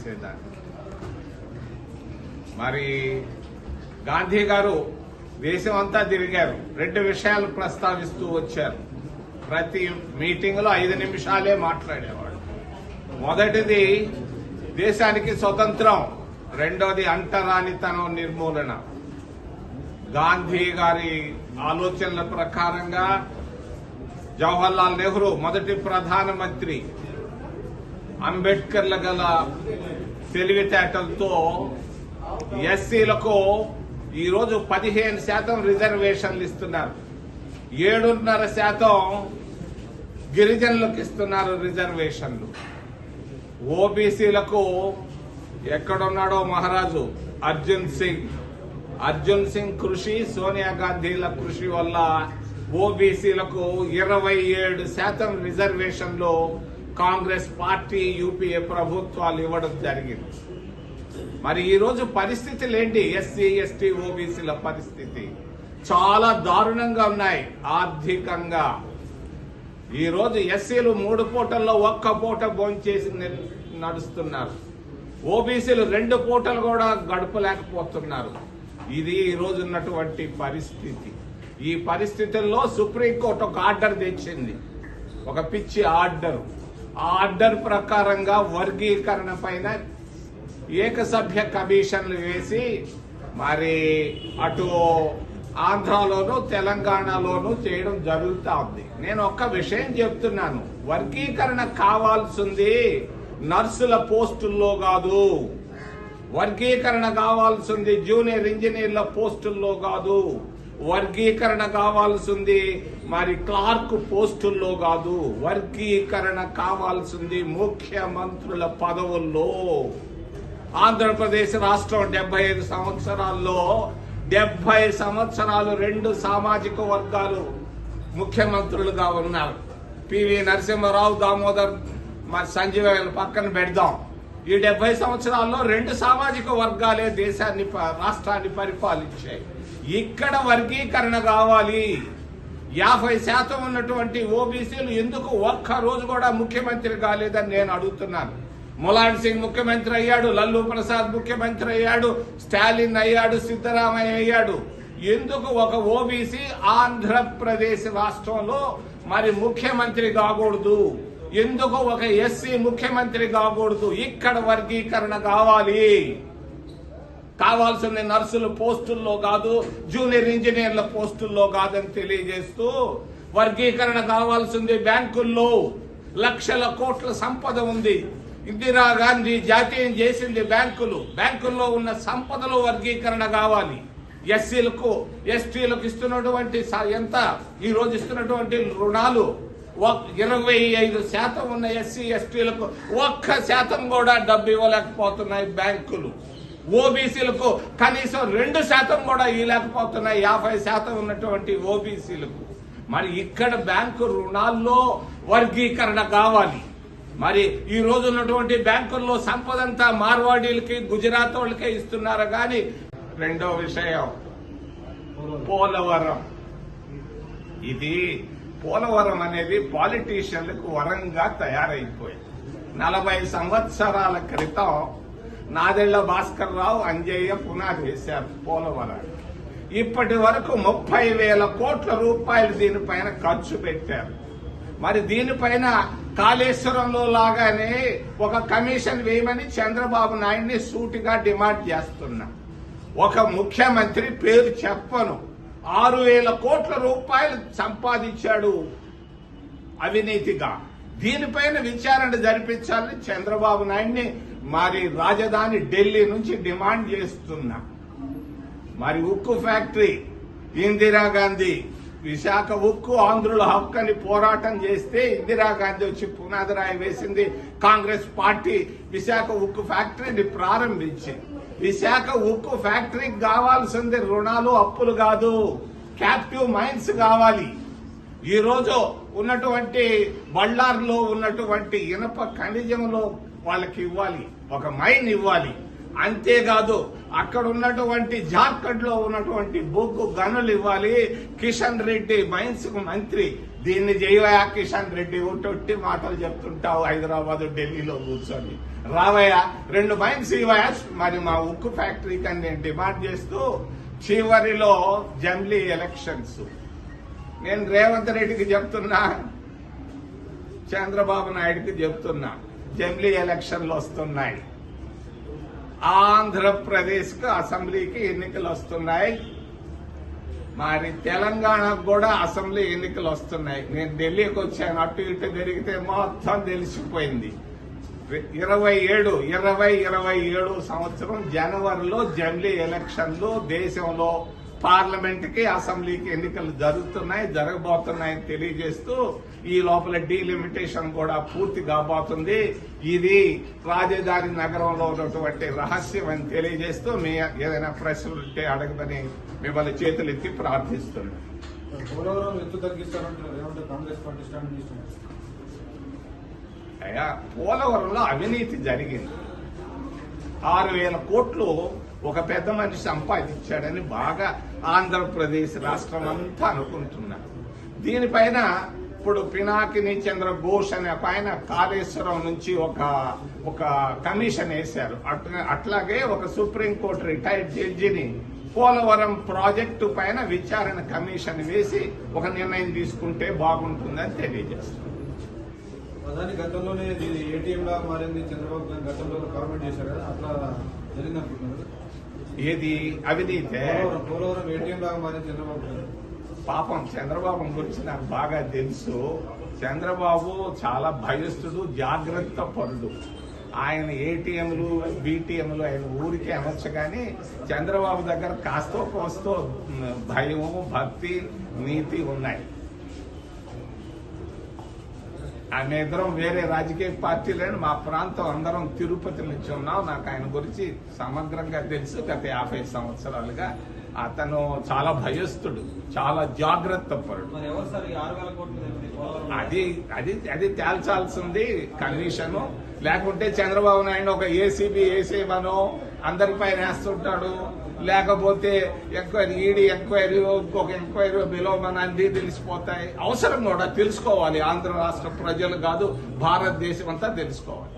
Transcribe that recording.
చేసేదాన్ని. మరి గాంధీ గారు దేశం అంతా తిరిగారు. రెండు విషయాలు ప్రస్తావిస్తూ వచ్చారు. ప్రతి మీటింగ్లో ఐదు నిమిషాలే మాట్లాడేవాడు మొదటిది దేశానికి స్వతంత్రం రెండోది అంటరానితనం నిర్మూలన. గాంధీ గారి ఆలోచనల ప్రకారంగా జవహర్లాల్ నెహ్రూ మొదటి ప్రధానమంత్రి అంబేద్కర్ల గల తెలివితేటలతో ఎస్సీలకు ఈరోజు పదిహేను శాతం రిజర్వేషన్లు ఇస్తున్నారు. ఏడున్నర శాతం గిరిజనులకు ఇస్తున్నారు రిజర్వేషన్లు. ఓబీసీలకు ఎక్కడున్నాడో మహారాజు అర్జున్ సింగ్. అర్జున్ సింగ్ కృషి సోనియా గాంధీల కృషి వల్ల ఓబీసీలకు ఇరవై ఏడు శాతం రిజర్వేషన్లు కాంగ్రెస్ పార్టీ యూపీఏ ప్రభుత్వాలు ఇవ్వడం జరిగింది. మరి ఈరోజు పరిస్థితులు ఏంటి? ఎస్సీ ఎస్టీ ఓబీసీల పరిస్థితి చాలా దారుణంగా ఉన్నాయి. ఆర్థికంగా ఈరోజు ఎస్సీలు మూడు పూటల్లో ఒక్క పూట భోంచేసి నడుస్తున్నారు. ఓబీసీలు రెండు పూటలు కూడా గడపలేకపోతున్నారు. ఇది ఈరోజు ఉన్నటువంటి పరిస్థితి. ఈ పరిస్థితుల్లో సుప్రీంకోర్టు ఒక ఆర్డర్ తెచ్చింది. ఒక పిచ్చి ఆర్డర్. ఆ ఆర్డర్ ప్రకారంగా వర్గీకరణ పైన ఏకసభ్య కమిషన్లు వేసి మరి అటు ఆంధ్రాలోను తెలంగాణలోను చేయడం జరుగుతూ ఉంది. నేను ఒక్క విషయం చెప్తున్నాను. వర్గీకరణ కావాల్సింది నర్సుల పోస్టుల్లో కాదు. వర్గీకరణ కావాల్సింది జూనియర్ ఇంజనీర్ల పోస్టుల్లో కాదు. వర్గీకరణ కావాల్సింది. మరి క్లార్క్ పోస్టుల్లో కాదు వర్గీకరణ కావాల్సింది ముఖ్యమంత్రుల పదవుల్లో. ఆంధ్రప్రదేశ్ రాష్ట్రం డెబ్బై ఐదు సంవత్సరాల్లో డెబ్బై సంవత్సరాలు రెండు సామాజిక వర్గాలు ముఖ్యమంత్రులుగా ఉన్నారు. పివి నరసింహారావు దామోదర్ మరి సంజీవ పక్కన పెడదాం. ఈ డెబ్బై సంవత్సరాల్లో రెండు సామాజిక వర్గాలే దేశాన్ని ప- రాష్ట్రాన్ని పరిపాలించాయి. ఇక్కడ వర్గీకరణ కావాలి. యాభై శాతం ఉన్నటువంటి ఓబీసీలు ఎందుకు ఒక్క రోజు కూడా ముఖ్యమంత్రి కాలేదని నేను అడుగుతున్నాను. ములాయం సింగ్ ముఖ్యమంత్రి అయ్యాడు లల్లు ప్రసాద్ ముఖ్యమంత్రి అయ్యాడు స్టాలిన్ అయ్యాడు సిద్ధరామయ్య అయ్యాడు. ఎందుకు ఒక ఓబీసీ ఆంధ్రప్రదేశ్ రాష్ట్రంలో మరి ముఖ్యమంత్రి కాకూడదు? ఎందుకు ఒక ఎస్సీ ముఖ్యమంత్రి కాకూడదు? ఇక్కడ వర్గీకరణ కావాలి. కావాల్సింది నర్సుల పోస్టుల్లో కాదు జూనియర్ ఇంజనీర్ల పోస్టుల్లో కాదని తెలియజేస్తూ వర్గీకరణ కావాల్సింది బ్యాంకుల్లో. లక్షల కోట్ల సంపద ఉంది. ఇందిరాగాంధీ జాతీయం చేసింది బ్యాంకులు. బ్యాంకుల్లో ఉన్న సంపదలో వర్గీకరణ కావాలి. ఎస్సీలకు ఎస్టీలకు ఇస్తున్నటువంటి ఎంత? ఈరోజు ఇస్తున్నటువంటి రుణాలు ఇరవై ఐదు శాతం ఉన్న ఎస్సీ ఎస్టీలకు ఒక్క శాతం కూడా డబ్బు ఇవ్వలేకపోతున్నాయి బ్యాంకులు. ఓబీసీలకు కనీసం రెండు శాతం కూడా ఇవ్వలేకపోతున్నాయి యాభై శాతం ఉన్నటువంటి ఓబీసీలకు. మరి ఇక్కడ బ్యాంకు రుణాల్లో వర్గీకరణ కావాలి. మరి ఈ రోజు ఉన్నటువంటి బ్యాంకుల్లో సంపదంతా మార్వాడీలకి గుజరాత్ వాళ్ళకే ఇస్తున్నారు కానీ రెండో విషయం పోలవరం. ఇది పోలవరం అనేది పాలిటీషియన్లకు వరంగా తయారైపోయింది. నలభై సంవత్సరాల క్రితం నాదెళ్ళ భాస్కర్ రావు అంజయ్య పునాది వేశారు. పోలవరం. ఇప్పటి వరకు ముప్పై వేల కోట్ల రూపాయలు దీనిపైన ఖర్చు పెట్టారు. మరి దీనిపైన కాళేశ్వరంలో లాగానే ఒక కమిషన్ వేయమని చంద్రబాబు నాయుడిని సూటిగా డిమాండ్ చేస్తున్నా. ఒక ముఖ్యమంత్రి పేరు చెప్పను. ఆరు వేల కోట్ల రూపాయలు సంపాదించాడు అవినీతిగా. దీనిపైన విచారణ జరిపించాలని చంద్రబాబు నాయుడిని మరి రాజధాని ఢిల్లీ నుంచి డిమాండ్ చేస్తున్నా. మరి ఉక్కు ఫ్యాక్టరీ ఇందిరాగాంధీ విశాఖ ఉక్కు ఆంధ్రుల హక్కుని పోరాటం చేస్తే ఇందిరాగాంధీ వచ్చి పునాది రాయి వేసింది. కాంగ్రెస్ పార్టీ విశాఖ ఉక్కు ఫ్యాక్టరీని ప్రారంభించింది. విశాఖ ఉక్కు ఫ్యాక్టరీకి కావాల్సింది రుణాలు అప్పులు కాదు. క్యాప్టివ్ మైన్స్ కావాలి. ఈరోజు ఉన్నటువంటి బళ్ళార్లో ఉన్నటువంటి ఇనప ఖనిజంలో వాళ్ళకి ఇవ్వాలి ఒక మైన్ ఇవ్వాలి. అంతేకాదు అక్కడ ఉన్నటువంటి జార్ఖండ్లో ఉన్నటువంటి బొగ్గు గనులు ఇవ్వాలి. కిషన్ రెడ్డి మైన్స్ మంత్రి. దీన్ని చేయవయా కిషన్ రెడ్డి? ఒట్టి మాటలు చెప్తుంటావు హైదరాబాద్ ఢిల్లీలో కూర్చొని. రావయ్యా రెండు మైన్స్ ఇవ్వయా? మరి మా ఉక్కు ఫ్యాక్టరీకి అని నేను డిమాండ్ చేస్తూ చివరిలో జమ్లీ ఎలక్షన్స్. నేను రేవంత్ రెడ్డికి చెప్తున్నా. చంద్రబాబు నాయుడుకి చెప్తున్నా. జమ్లీ ఎలక్షన్లు వస్తున్నాయి. ఆంధ్రప్రదేశ్కు అసెంబ్లీకి ఎన్నికలు వస్తున్నాయి. మరి తెలంగాణకు కూడా అసెంబ్లీ ఎన్నికలు వస్తున్నాయి. నేను ఢిల్లీకి వచ్చాను. అటు ఇటు జరిగితే మొత్తం తెలిసిపోయింది. ఇరవై ఏడు ఇరవై ఇరవై ఏడు సంవత్సరం జనవరిలో జమిలీ ఎలక్షన్లు దేశంలో పార్లమెంట్కి అసెంబ్లీకి ఎన్నికలు జరుగుతున్నాయి జరగబోతున్నాయని తెలియజేస్తూ ఈ లోపల డీలిమిటేషన్ కూడా పూర్తి కాబోతుంది. ఇది రాజధాని నగరంలో ఉన్నటువంటి రహస్యం అని తెలియజేస్తూ మీ ఏదైనా ప్రశ్నలు ఉంటే అడగదని మిమ్మల్ని పోలవరం ఎత్తు తీసుకున్నారు అయ్యా పోలవరంలో అవినీతి జరిగింది. ఆరు వేల కోట్లు ఒక పెద్ద మనిషి సంపాదించాడని బాగా ఆంధ్రప్రదేశ్ రాష్ట్రం అంతా అనుకుంటున్నారు దీనిపైన ఇప్పుడు పినాకిని చంద్రబోస్ అనే ఒక ఆయన కాళేశ్వరం నుంచి ఒక ఒక కమిషన్ వేశారు. అట్లా అట్లాగే ఒక సుప్రీంకోర్టు రిటైర్డ్ జడ్జిని పోలవరం ప్రాజెక్టు పైన విచారణ కమిషన్ వేసి ఒక నిర్ణయం తీసుకుంటే బాగుంటుందని తెలియజేస్తారు ప్రధాని గతంలోనే ఇది ఏటీఎం లా మారింది. చంద్రబాబు గతంలో కామెంట్ చేశారు కదా అట్లా జరిగింది ఏది? అవినీతే. పోలవరం పోలవరం ఏటీఎం లాగా మారింది చంద్రబాబు గారు. పాపం చంద్రబాబు గురించి నాకు బాగా తెలుసు. చంద్రబాబు చాలా భయస్థుడు జాగ్రత్త పరుడు. ఆయన ఏటీఎంలు బీటీఎంలు ఆయన ఊరికే అనొచ్చు కానీ చంద్రబాబు దగ్గర కాస్తో కోస్తో భయము భక్తి నీతి ఉన్నాయి. ఆయన ఇద్దరం వేరే రాజకీయ పార్టీలను మా ప్రాంతం అందరం తిరుపతి నుంచి ఉన్నాం. నాకు ఆయన గురించి సమగ్రంగా తెలుసు. గత యాభై సంవత్సరాలుగా అతను చాలా భయస్థుడు చాలా జాగ్రత్త పరుడు. అది అది అది తేల్చాల్సింది కమిషను. లేకుంటే చంద్రబాబు నాయుడు ఒక ఏసీబీ ఏసీమనో అందరిపై వేస్తుంటాడు. లేకపోతే ఎంక్వైరీ ఈడీ ఎంక్వైరీ ఇంకొక ఎంక్వైరీ విలోమన అన్ని తెలిసిపోతాయి. అవసరం కూడా తెలుసుకోవాలి. ఆంధ్ర రాష్ట్ర ప్రజలు కాదు భారతదేశం అంతా తెలుసుకోవాలి.